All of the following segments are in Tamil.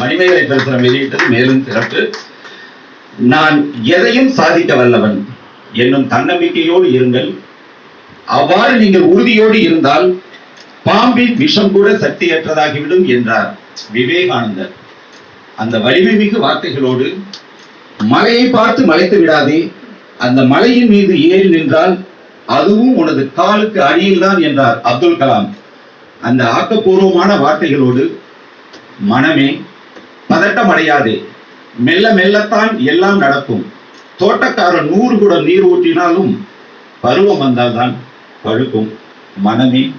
மணிமேகலை பிரசுரம் வெளியிட்டது மேலும் சிறப்பு. நான் எதையும் சாதிக்க வல்லவன். என்னும் தன்னம்பிக்கையோடு இருங்கள். அவ்வாறு நீங்கள் உறுதியோடு இருந்தால் பாம்பின் விஷம் கூட சக்தியற்றதாகிவிடும் என்றார் விவேகானந்தர். அந்த வலிமை மிகு வார்த்தைகளோடு மலையை பார்த்து மலைத்து விடாதே. அந்த மலையின் மீது ஏறி நின்றால் அதுவும் உனது காலுக்கு அடியில்தான் என்றார் அப்துல் கலாம். அந்த ஆக்கப்பூர்வமான வார்த்தைகளோடு மனமே பதட்டமடையாதே. மெல்ல மெல்லத்தான் எல்லாம் நடக்கும். தோட்டக்காரன் நூறு கூட நீர் ஊற்றினாலும் பருவம் வந்தால்தான் பழுக்கும். மனமே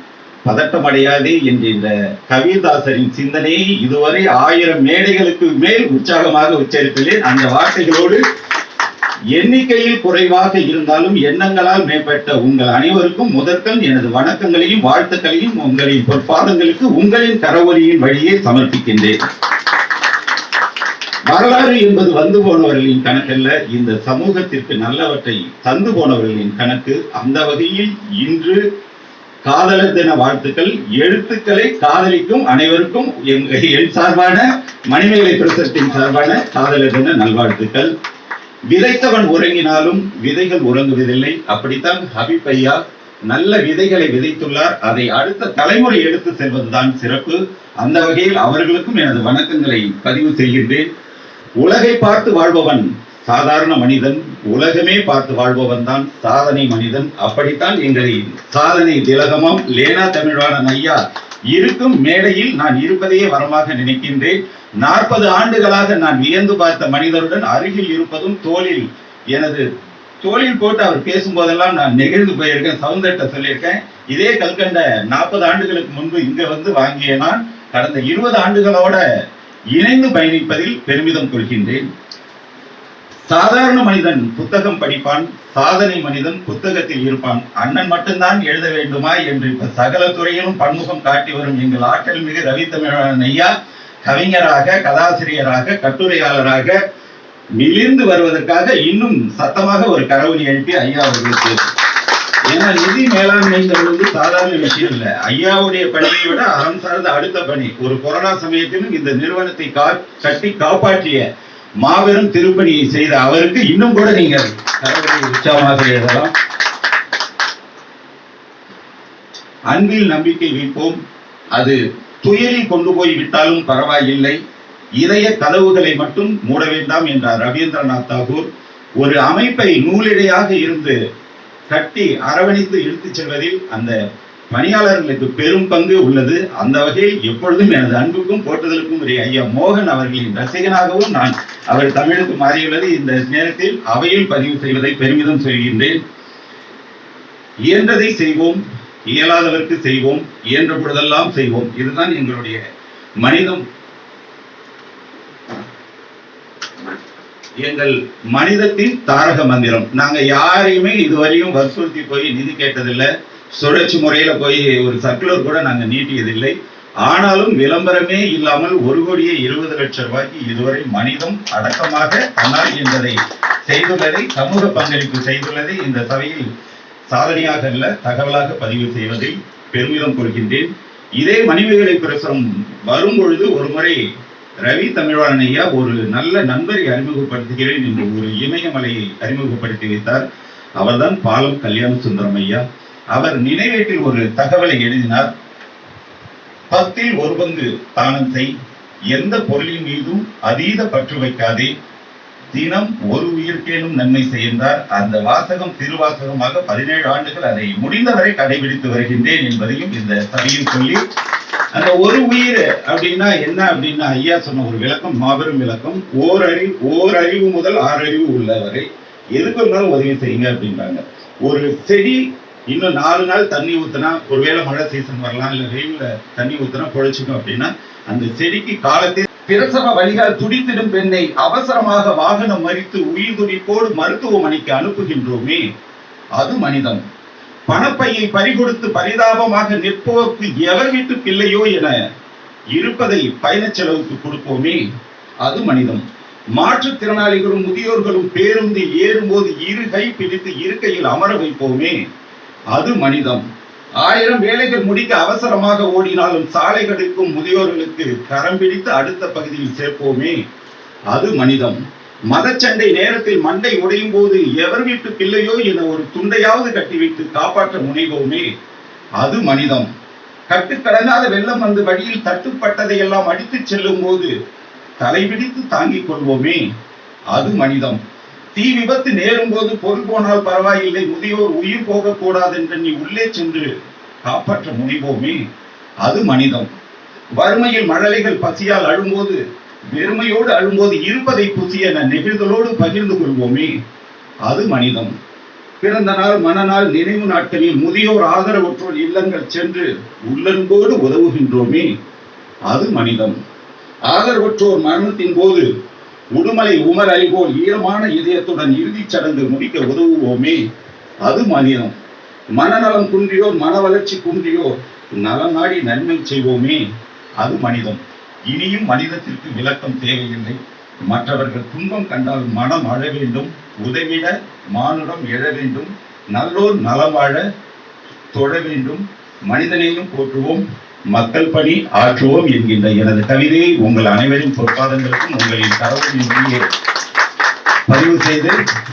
பதட்டமடையாதே என்ற இந்த கவிதாசரின் சிந்தனையை இதுவரை ஆயிரம் மேடைகளுக்கு மேல் உற்சாகமாக உச்சரித்துள்ளேன். அந்த வார்த்தைகளோடு எண்ணிக்கையில் குறைவாக இருந்தாலும் எண்ணங்களால் மேம்பட்ட உங்கள் அனைவருக்கும் முதற்கண் எனது வணக்கங்களையும் வாழ்த்துக்களையும் உங்களின் பொற்பாதங்களுக்கு உங்களின் கரவொலியின் வழியே சமர்ப்பிக்கின்றேன். வரலாறு என்பது வந்து போனவர்களின் கணக்கல்ல. இந்த சமூகத்திற்கு நல்லவற்றை தந்து போனவர்களின் கணக்கு. அந்த வகையில் இன்று காதலர் தின வாழ்த்துக்கள். எழுத்துக்களை காதலிக்கும் அனைவருக்கும் என் சார்பான மணிமேகலை பிரசத்தின் சார்பான காதலர் தின நல்வாழ்த்துக்கள். விதைத்தவன் உறங்கினாலும் விதைகள் உறங்குவதில்லை. அப்படித்தான் ஹபீப் ஐயா நல்ல விதைகளை விதைத்துள்ளார். அதை அடுத்த தலைமுறை எடுத்து செல்வதுதான் சிறப்பு. அந்த வகையில் அவர்களுக்கும் எனது வணக்கங்களை பதிவு செய்கின்றேன். உலகை பார்த்து வாழ்பவன் சாதாரண மனிதன் உலகமே பார்த்து வாழ்பவன் தான் சாதனை மனிதன். அப்படித்தான் எங்களை சாதனை திலகமம் லேனா தமிழ்வாணன் ஐயா இருக்கும் மேடையில் நான் இருப்பதையே வரமாக நினைக்கின்றேன். நாற்பது ஆண்டுகளாக நான் வியந்து பார்த்த மனிதருடன் அருகில் இருப்பதும் தோளில் எனது தோளில் போட்டு அவர் பேசும்போதெல்லாம் நான் நெகிழ்ந்து போயிருக்கேன் சவுந்தர்ட்ட சொல்லியிருக்கேன். இதே கல்கண்ட நாற்பது ஆண்டுகளுக்கு முன்பு இங்க வந்து வாங்கிய நான் கடந்த இருபது ஆண்டுகளோட இணைந்து பயணிப்பதில் பெருமிதம் கொள்கின்றேன். சாதாரண மனிதன் புத்தகம் படிப்பான் சாதனை மனிதன் புத்தகத்தில் இருப்பான். அண்ணன் மட்டும்தான் எழுத வேண்டுமா என்று இப்ப சகல துறையிலும் பன்முகம் காட்டி வரும் எங்கள் ஆற்றல் மிகு ரவித்தமிழன் ஐயா கவிஞராக கதாசிரியராக கட்டுரையாளராக மிளிர்ந்து வருவதற்காக இன்னும் சத்தமாக ஒரு கரவொலி எழுப்பி ஐயா அவர்களுக்கு ஏன்னா நிதி மேலாண்மைங்கிறது சாதாரண விஷயம் இல்லை. ஐயாவுடைய பணியை விட அறம் சார்ந்த அடுத்த பணி. ஒரு கொரோனா சமயத்திலும் இந்த நிறுவனத்தை கா- கட்டி காப்பாற்றிய மாபெரும் திருப்பணியை செய்த அவருக்கு இன்னும் கூட நீங்கள் உற்சாகமாக எழுதலாம். அன்பில் நம்பிக்கை வைப்போம். அது துயரில் கொண்டு போய் விட்டாலும் பரவாயில்லை. இதய கதவுகளை மட்டும் மூட வேண்டாம் என்றார் ரவீந்திரநாத் தாகூர். ஒரு அமைப்பை நூலிடையாக இருந்து கட்டி அரவணைத்து இழுத்துச் செல்வதில் அந்த பணியாளர்களுக்கு பெரும் பங்கு உள்ளது. அந்த வகையில் எப்பொழுதும் எனது அன்புக்கும் போற்றுதலுக்கும் உரிய ஐயா மோகன் அவர்களின் ரசிகனாகவும் நான் அவர் தமிழுக்கு மாறியுள்ளது. இந்த நேரத்தில் அவையில் பதிவு செய்வதை பெருமிதம் சொல்கின்றேன். இயன்றதை செய்வோம் இயலாதவர்க்கு செய்வோம் இயன்ற பொழுதெல்லாம் செய்வோம். இதுதான் எங்களுடைய மனிதம் எங்கள் மனிதத்தின் தாரக மந்திரம். நாங்க யாரையுமே இதுவரையும் வற்புறுத்தி போய் நிதி கேட்டதில்லை. சுழற்சி முறையில போய் ஒரு சர்க்குலர் கூட நாங்க நீட்டியதில்லை. ஆனாலும் விளம்பரமே இல்லாமல் ஒரு கோடியே இருபது லட்சம் ரூபாய்க்கு இதுவரை மனிதம் அடக்கமாக தன்னால் என்பதை செய்துள்ளதை சமூக பங்களிப்பு செய்துள்ளதை இந்த சபையில் சாதனையாக அல்ல தகவலாக பதிவு செய்வதை பெருமிதம் கொள்கின்றேன். இதே மணிமேகலை பிரசுரம் வரும் பொழுது ஒரு முறை ரவி தமிழ்வாணன் ஐயா ஒரு நல்ல நண்பரை அறிமுகப்படுத்துகிறேன் என்று ஒரு இமயமலையை அறிமுகப்படுத்தி வைத்தார். அவர்தான் பாலம் கல்யாண சுந்தரம் ஐயா. அவர் நினைவேட்டில் ஒரு தகவலை எழுதினார். பத்தில் ஒரு பங்கு தானம் செய். எந்த பொருளின் மீதும் அதீத பற்று வைக்காதே. தினம் ஒரு உயிர்க்கேனும் நன்மை செய்தார் அந்த வாசகம் திருவாசகமாக பதினேழு ஆண்டுகள் அதை முடிந்தவரை கடைபிடித்து வருகின்றேன் என்பதையும் இந்த சபையில் சொல்லி அந்த ஒரு உயிர் அப்படின்னா என்ன அப்படின்னா ஐயா சொன்ன ஒரு விளக்கம் மாபெரும் விளக்கம். ஓர் அறிவு ஓர் முதல் ஆறறிவு உள்ளவரை எதுக்கு இருந்தாலும் உதவி செய்யுங்க அப்படின்றாங்க ஒரு செடி இன்னும் நாலு நாள் தண்ணி ஊத்துனா ஒருவேளை மழை சீசன் வரலாம் இல்ல வெயிலில் தண்ணி ஊத்தினா பொழைச்சிக்கும் அப்படின்னா அந்த செடிக்கு காலத்தில் பிரசவ வழிகால் துடித்திடும் பெண்ணை அவசரமாக வாகனம் மறித்து உயிர் துடிப்போடு மருத்துவமனைக்கு அனுப்புகின்றோமே அது மனிதம். பணப்பையை பறிகொடுத்து பரிதாபமாக நிற்போருக்கு எவர் வீட்டு பிள்ளையோ என இருப்பதை பயணச் செலவுக்கு கொடுப்போமே அது மனிதம். மாற்றுத்திறனாளிகளும் முதியோர்களும் பேருந்தில் ஏறும்போது இரு கை பிடித்து இருக்கையில் அமர வைப்போமே அது மனிதம். ஆயிரம் வேலைகள் முடிக்க அவசரமாக ஓடினாலும் சாலைகளுக்கும் முதியோர்களுக்கு கரம் பிடித்து அடுத்த பகுதியில் சேர்ப்போமே அது மனிதம். மதச்சண்டை நேரத்தில் மண்டை உடையும் போது எவர் வீட்டு பிள்ளையோ என ஒரு துண்டையாவது கட்டிவிட்டு காப்பாற்ற முனைவோமே? அது மனிதம். கட்டுக்கடங்காத வெள்ளம் வந்து வழியில் தட்டுப்பட்டதை எல்லாம் அடித்துச் செல்லும் போது தலைபிடித்து தாங்கிக் கொள்வோமே? அது மனிதம். தீ விபத்து நேரும் போது பொருள் போனால் பரவாயில்லை முதியோர் உயிர் போகக்கூடாது என்று நீ உள்ளே சென்று காப்பாற்ற முனைவோமே? அது மனிதம். வறுமையில் மழலைகள் பசியால் அழும்போது வெறுமையோடு அழும்போது இருப்பதை புசிய நெகிழ்தலோடு பகிர்ந்து கொள்வோமே அது மனிதம். பிறந்த நாள் மனநாள் நினைவு நாட்களில் முதியோர் ஆதரவற்றோர் இல்லங்கள் சென்று உள்ளன்போடு உதவுகின்றோமே அது மனிதம். ஆதரவற்றோர் மரணத்தின் போது உடுமலை உமர் அலிபோல் ஈரமான இதயத்துடன் இறுதிச் சடங்கு முடிக்க உதவுவோமே அது மனிதம். மனநலம் குன்றியோர் மன வளர்ச்சி குன்றியோர் நலம் நாடி நன்மை செய்வோமே அது மனிதம். இனியும் மனிதத்திற்கு விளக்கம் தேவையில்லை. மற்றவர்கள் துன்பம் கண்டால் மனம் அழ வேண்டும் உதவிட மானுடம் எழ வேண்டும் நல்லோர் நலம் வாழ தொழ வேண்டும் மனிதனையும் போற்றுவோம் மக்கள் பணி ஆற்றுவோம் என்கின்ற எனது கவிதையை உங்கள் அனைவரின் பொற்பாதங்களுக்கும் உங்களின் தரவுகளின் வெளியே பதிவு செய்து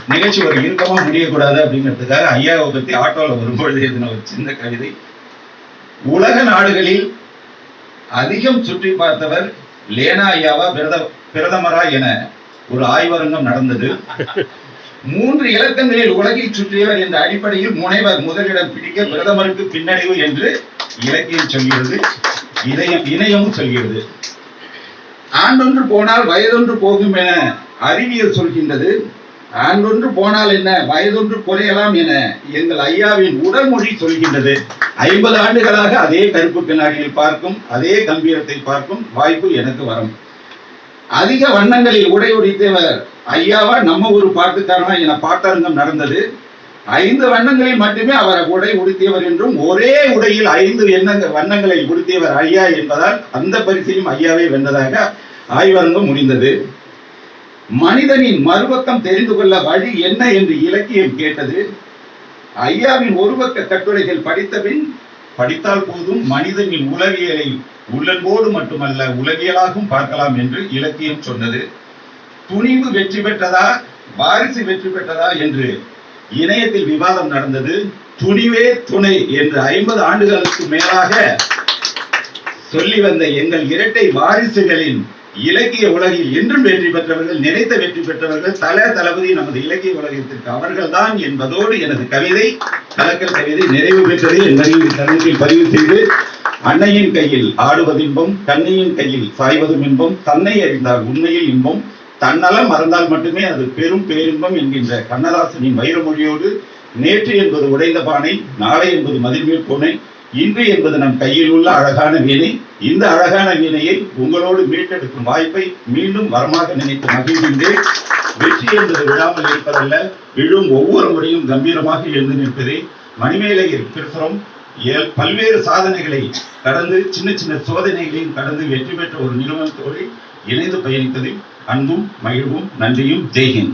நிகழ்ச்சி ஒரு இறுக்கமா முடியக்கூடாது அப்படிங்கிறதுக்காக ஐயாவை பத்தி ஆட்டோல வரும்பொழுது எழுதின ஒரு சின்ன கவிதை. உலக நாடுகளில் அதிகம் சுற்றி பார்த்தவர் லேனா ஐயாவா பிரத பிரதமரா என ஒரு ஆய்வரங்கம் நடந்தது. மூன்று இலக்கங்களில் உலகை சுற்றியவர் என்ற அடிப்படையில் முனைவர் முதலிடம் பிடிக்க பிரதமருக்கு பின்னடைவு என்று இலக்கியம் சொல்கிறது. இணையம் இணையமும் சொல்கிறது. ஆண்டொன்று போனால் வயதொன்று போகும் என அறிவியல் சொல்கின்றது. ஆண்டொன்று போனால் என்ன? வயதொன்று குறையலாம் என எங்கள் ஐயாவின் உடல்மொழி சொல்கின்றது. ஐம்பது ஆண்டுகளாக அதே கருப்பு கண்ணாடியில் பார்க்கும் அதே கம்பீரத்தை பார்க்கும் வாய்ப்பு எனக்கு வரும். அதிக வண்ணங்களில் உடை உடைத்தவர் ஐயாவா? நம்ம ஒரு பாட்டுக்காரனா என பாட்டரங்கம் நடந்தது. ஐந்து வண்ணங்களில் மட்டுமே அவர் உடை உடுத்தியவர் என்றும் ஒரே உடையில் ஐந்து எண்ணங்கள் வண்ணங்களை உடுத்தியவர் ஐயா என்பதால் அந்த பரிசையும் ஐயாவே வென்றதாக ஆய்வரங்கம் முடிந்தது. மனிதனின் மறுபக்கம் தெரிந்து கொள்ள வழி என்ன என்று இலக்கியம் கேட்டது ஐயாவின் ஒருபக்க கட்டுரைகள் படித்தபின் படித்தால் போதும் மனிதனின் உளவியலை உள்ளன்போடு மட்டுமல்ல உலகியலாகவும் பார்க்கலாம் என்று இலக்கியம் சொன்னது. துணிவு வெற்றி பெற்றதா வாரிசு வெற்றி பெற்றதா என்று இணையத்தில் விவாதம் நடந்தது. துணிவே துணை என்று ஐம்பது ஆண்டுகளுக்கு மேலாக சொல்லி வந்த எங்கள் இரட்டை வாரிசுகளின் இலக்கிய உலகில் என்றும் வெற்றி பெற்றவர்கள் நினைத்த வெற்றி பெற்றவர்கள் தல தளபதி நமது இலக்கிய உலகத்திற்கு அவர்கள்தான் என்பதோடு எனது கவிதை கலக்கல் கவிதை நிறைவு பெற்றது என்பதை தருணத்தில் பதிவு செய்து அன்னையின் கையில் ஆடுவது இன்பம் கண்ணையின் கையில் சாய்வதும் இன்பம் தன்னை அறிந்தால் உண்மையில் இன்பம் தன்னலம் மறந்தால் மட்டுமே அது பெரும் பேரின்பம் என்கின்ற கண்ணதாசனின் வைரமொழியோடு நேற்று என்பது உடைந்த பானை நாளை என்பது மதிர்மேல் பூனை இன்று என்பது நம் கையில் உள்ள அழகான வீணை. இந்த அழகான வீணையை உங்களோடு மீட்டெடுக்கும் வாய்ப்பை மீண்டும் வரமாக நினைத்து மகிழ்கின்றேன். வெற்றி என்பது விழாமல் இருப்பதல்ல விழும் ஒவ்வொரு முறையும் கம்பீரமாக எழுந்து நிற்பதே மணிமேலையில் பிரசுரம் ஏ- பல்வேறு சாதனைகளை கடந்து சின்ன சின்ன சோதனைகளையும் கடந்து வெற்றி பெற்ற ஒரு நிறுவனத்தோடு இணைந்து பயணித்ததில் அன்பும் மகிழ்வும் நன்றியும். ஜெய்ஹிந்த்.